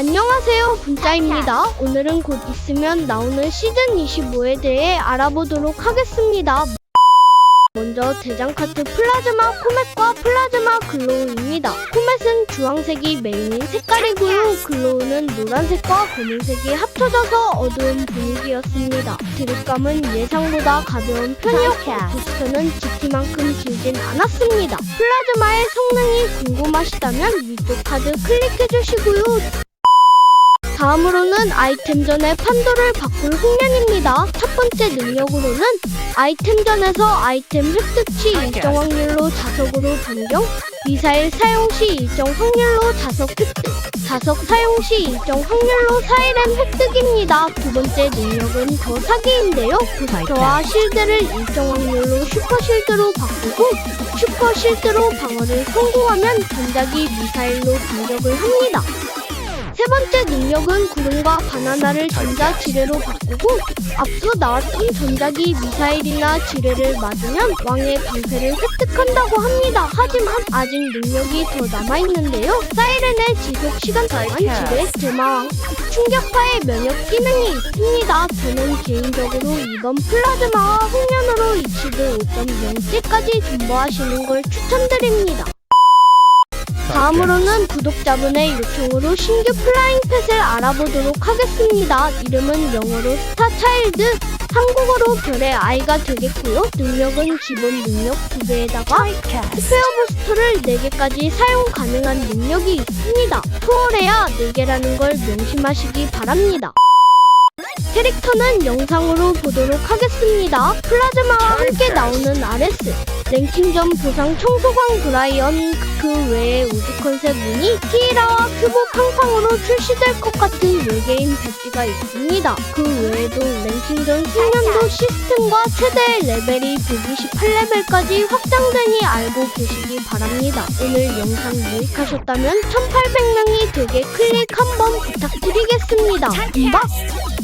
안녕하세요 분짜입니다. 오늘은 곧 있으면 나오는 시즌 25에 대해 알아보도록 하겠습니다. 먼저 대장 카트 플라즈마 코멧과 플라즈마 글로우입니다. 코멧은 주황색이 메인인 색깔이고요 글로우는 노란색과 검은색이 합쳐져서 어두운 분위기였습니다. 드립감은 예상보다 가벼운 편이었고 부스터는 GT만큼 길진 않았습니다. 플라즈마의 성능이 궁금하시다면 위쪽 카드 클릭해주시고요 다음으로는 아이템전의 판도를 바꿀 홍련입니다. 첫 번째 능력으로는 아이템전에서 아이템 획득 시 일정 확률로 자석으로 변경, 미사일 사용 시 일정 확률로 자석 획득, 자석 사용 시 일정 확률로 사일엠 획득입니다. 두 번째 능력은 더 사기인데요. 부스터와 실드를 일정 확률로 슈퍼 실드로 바꾸고 슈퍼 실드로 방어를 성공하면 전작이 미사일로 공격을 합니다. 세 번째 능력은 구름과 바나나를 전자 지뢰로 바꾸고 앞서 나왔던 전자기 미사일이나 지뢰를 맞으면 왕의 방패를 획득한다고 합니다. 하지만 아직 능력이 더 남아있는데요. 사이렌의 지속 시간 동안 지뢰, 제마왕, 충격파의 면역 기능이 있습니다. 저는 개인적으로 이번 플라즈마 와 홍련으로 익시드 5.0째까지 존버하시는 걸 추천드립니다. 다음으로는 구독자분의 요청으로 신규 플라잉 펫을 알아보도록 하겠습니다. 이름은 영어로 스타차일드, 한국어로 별의 아이가 되겠고요. 능력은 기본 능력 2개에다가 스페어 부스터를 4개까지 사용 가능한 능력이 있습니다. 초월해야 4개라는 걸 명심하시기 바랍니다. 캐릭터는 영상으로 보도록 하겠습니다. 플라즈마와 함께 나오는 RS, 랭킹전 보상 청소광 브라이언 그 외에 우주 컨셉 무늬 키이라와 큐브 팡팡으로 출시될 것 같은 외계인 배지가 있습니다. 그 외에도 랭킹전 숙련도 시스템과 최대 레벨이 128레벨까지 확장되니 알고 계시기 바랍니다. 오늘 영상 유익하셨다면 1800명이 되게 클릭 한번 부탁드리겠습니다. 음박!